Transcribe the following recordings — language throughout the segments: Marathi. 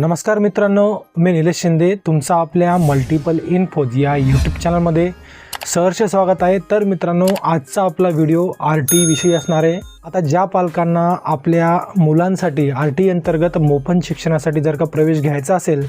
नमस्कार मित्रांनो मी निलेश शिंदे. तुमचा आपल्या मल्टिपल इन्फोज या यूट्यूब चॅनलमध्ये सहर्ष स्वागत आहे. तर मित्रांनो आजचा आपला व्हिडिओ आर टी विषयी असणार आहे. आता ज्या पालकांना आपल्या मुलांसाठी आर टी अंतर्गत मोफत शिक्षणासाठी जर का प्रवेश घ्यायचा असेल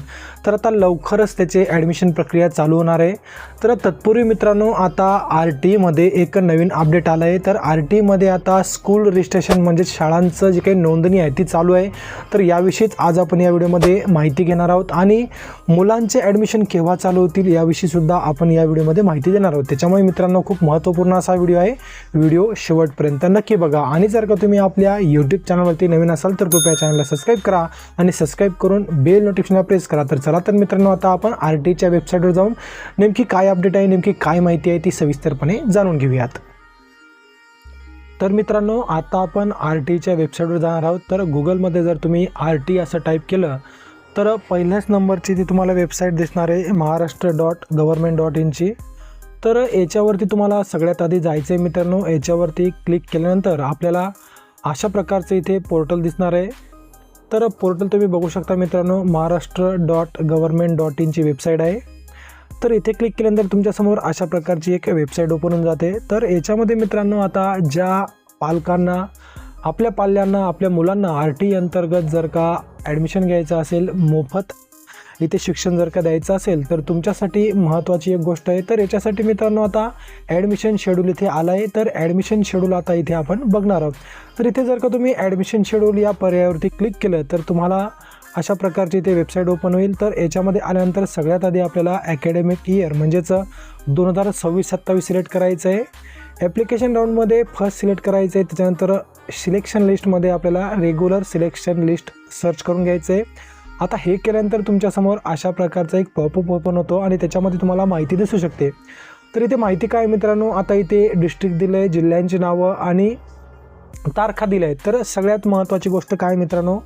तर आता लवकरच त्याचे ॲडमिशन प्रक्रिया चालू होणार आहे. तर तत्पूर्वी मित्रांनो आता आर टीमध्ये एक नवीन अपडेट आलं आहे तर आर टीमध्ये आता स्कूल रजिस्ट्रेशन म्हणजे शाळांचं जे काही नोंदणी आहे ती चालू आहे. तर याविषयीच आज आपण या व्हिडिओमध्ये माहिती घेणार आहोत. आणि मुलांचे ॲडमिशन केव्हा चालू होतील याविषयीसुद्धा आपण या व्हिडिओमध्ये माहिती देणार आहोत. त्याच्यामुळे मित्रांनो खूप महत्त्वपूर्ण असा व्हिडिओ आहे. व्हिडिओ शेवटपर्यंत नक्की बघा. आणि आणि जर का तुम्ही आपल्या यूट्यूब चॅनलवरती नवीन असाल तर कृपया चॅनलला सबस्क्राईब करा आणि सबस्क्राईब करून बेल नोटिफिकेशनला प्रेस करा. तर चला तर मित्रांनो आता आपण आर टीच्या वेबसाईटवर जाऊन नेमकी काय अपडेट आहे नेमकी काय माहिती आहे ती सविस्तरपणे जाणून घेऊयात. तर मित्रांनो आता आपण आर टीच्या वेबसाईटवर जाणार आहोत. तर गुगलमध्ये जर तुम्ही आर टी असं टाईप केलं तर पहिल्याच नंबरची ती तुम्हाला वेबसाईट दिसणार आहे महाराष्ट्र डॉट गव्हर्मेंट डॉट इनची तर याच्यावरती तुम्हाला सगळ्यात आधी जायचं आहे मित्रांनो. याच्यावरती क्लिक केल्यानंतर आपल्याला अशा प्रकारचं इथे पोर्टल दिसणार आहे. तर पोर्टल तुम्ही बघू शकता मित्रांनो महाराष्ट्र डॉट गव्हर्मेंट डॉट इनची वेबसाईट आहे. तर इथे क्लिक केल्यानंतर तुमच्यासमोर अशा प्रकारची एक वेबसाईट ओपन होऊन जाते. तर याच्यामध्ये मित्रांनो आता ज्या पालकांना आपल्या पाल्यांना आपल्या मुलांना आर टी अंतर्गत जर का ॲडमिशन घ्यायचं असेल मोफत इथे शिक्षण जर का द्यायचं असेल तर तुमच्यासाठी महत्त्वाची एक गोष्ट आहे. तर याच्यासाठी मित्रांनो आता ॲडमिशन शेड्यूल इथे आलं आहे तर ॲडमिशन शेड्यूल आता इथे आपण बघणार आहोत. तर इथे जर का तुम्ही ॲडमिशन शेड्यूल या पर्यायावरती क्लिक केलं तर तुम्हाला अशा प्रकारची इथे वेबसाईट ओपन होईल. तर याच्यामध्ये आल्यानंतर सगळ्यात आधी आपल्याला अकॅडमिक इयर म्हणजेच दोन हजार सव्वीस सत्तावीस सिलेक्ट करायचं आहे. ॲप्लिकेशन राऊंडमध्ये फर्स्ट सिलेक्ट करायचं आहे. त्याच्यानंतर सिलेक्शन लिस्टमध्ये आपल्याला रेग्युलर सिलेक्शन लिस्ट सर्च करून घ्यायचं आहे. आता हे केल्यानंतर तुमच्यासमोर अशा प्रकारचा एक पॉपअप ओपन होतो आणि त्याच्यामध्ये तुम्हाला माहिती दिसू शकते. तर इथे माहिती काय मित्रांनो? आता इथे डिस्ट्रिक्ट दिलं आहे जिल्ह्यांची नावं आणि तारखा दिल्या आहेत तर सगळ्यात महत्त्वाची गोष्ट काय मित्रांनो?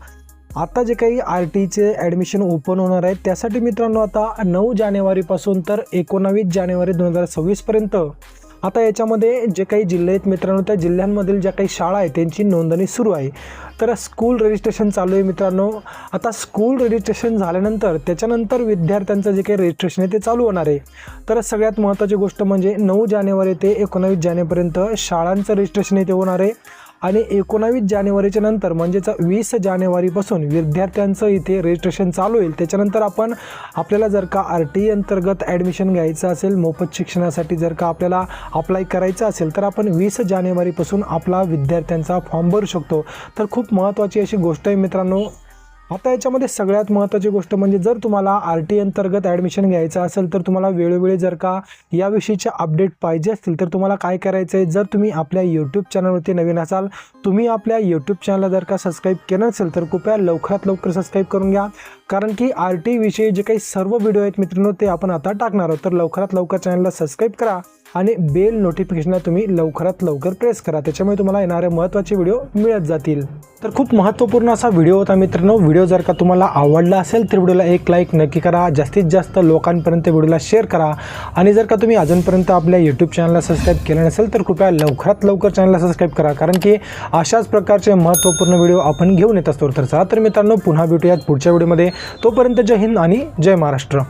आता जे काही आर टीचे ॲडमिशन ओपन होणार आहेत त्यासाठी मित्रांनो आता नऊ जानेवारीपासून तर एकोणावीस जानेवारी दोन हजार सव्वीसपर्यंत आता याच्यामध्ये जे काही जिल्हे आहेत मित्रांनो त्या जिल्ह्यांमधील ज्या काही शाळा आहेत त्यांची नोंदणी सुरू आहे. तर स्कूल रजिस्ट्रेशन चालू आहे मित्रांनो. आता स्कूल रजिस्ट्रेशन झाल्यानंतर त्याच्यानंतर विद्यार्थ्यांचं जे काही रजिस्ट्रेशन आहे ते चालू होणार आहे. तर सगळ्यात महत्त्वाची गोष्ट म्हणजे नऊ जानेवारी ते एकोणावीस जानेपर्यंत शाळांचं रजिस्ट्रेशन इथे होणार आहे. आणि एकोणावीस जानेवारीच्या नंतर म्हणजेच वीस जानेवारीपासून विद्यार्थ्यांचं इथे रजिस्ट्रेशन चालू होईल. त्याच्यानंतर आपण आपल्याला जर का आर टी अंतर्गत ॲडमिशन घ्यायचं असेल मोफत शिक्षणासाठी जर का आपल्याला अप्लाय करायचं असेल तर आपण वीस जानेवारीपासून आपला विद्यार्थ्यांचा फॉर्म भरू शकतो. तर खूप महत्त्वाची अशी गोष्ट आहे मित्रांनो आता याच्यामध्ये सगळ्यात महत्त्वाची गोष्ट म्हणजे जर तुम्हाला आर टी अंतर्गत ॲडमिशन घ्यायचं असेल तर तुम्हाला वेळोवेळी जर का याविषयीचे अपडेट पाहिजे असतील तर तुम्हाला काय करायचं आहे जर तुम्ही आपल्या यूट्यूब चॅनलवरती नवीन असाल तुम्ही आपल्या यूट्यूब चॅनलला जर का सबस्क्राईब केलं नसेल तर कृपया लवकरात लवकर सबस्क्राईब करून घ्या. कारण की आर टी विषयी जे काही सर्व व्हिडिओ आहेत मित्रांनो ते आपण आता टाकणार आहोत. तर लवकरात लवकर चॅनलला सबस्क्राईब करा. आणि बेल नोटिफिकेशनला तुम्ही लवकरात लवकर प्रेस करा. त्याच्यामुळे तुम्हाला येणारे महत्त्वाचे व्हिडिओ मिळत जातील. तर खूप महत्त्वपूर्ण असा व्हिडिओ होता मित्रांनो. व्हिडिओ जर का तुम्हाला आवडला असेल तर व्हिडिओला एक लाईक नक्की करा. जास्तीत जास्त लोकांपर्यंत व्हिडिओला शेअर करा. आणि जर का तुम्ही अजूनपर्यंत आपल्या यूट्यूब चॅनलला सबस्क्राईब केलं नसेल तर कृपया लवकरात लवकर चॅनलला सबस्क्राईब करा. कारण की अशाच प्रकारचे महत्त्वपूर्ण व्हिडिओ आपण घेऊन येत असतो. तर चला तर मित्रांनो पुन्हा भेटूयात पुढच्या व्हिडिओमध्ये तोपर्यंत जय हिंद आणि जय महाराष्ट्र.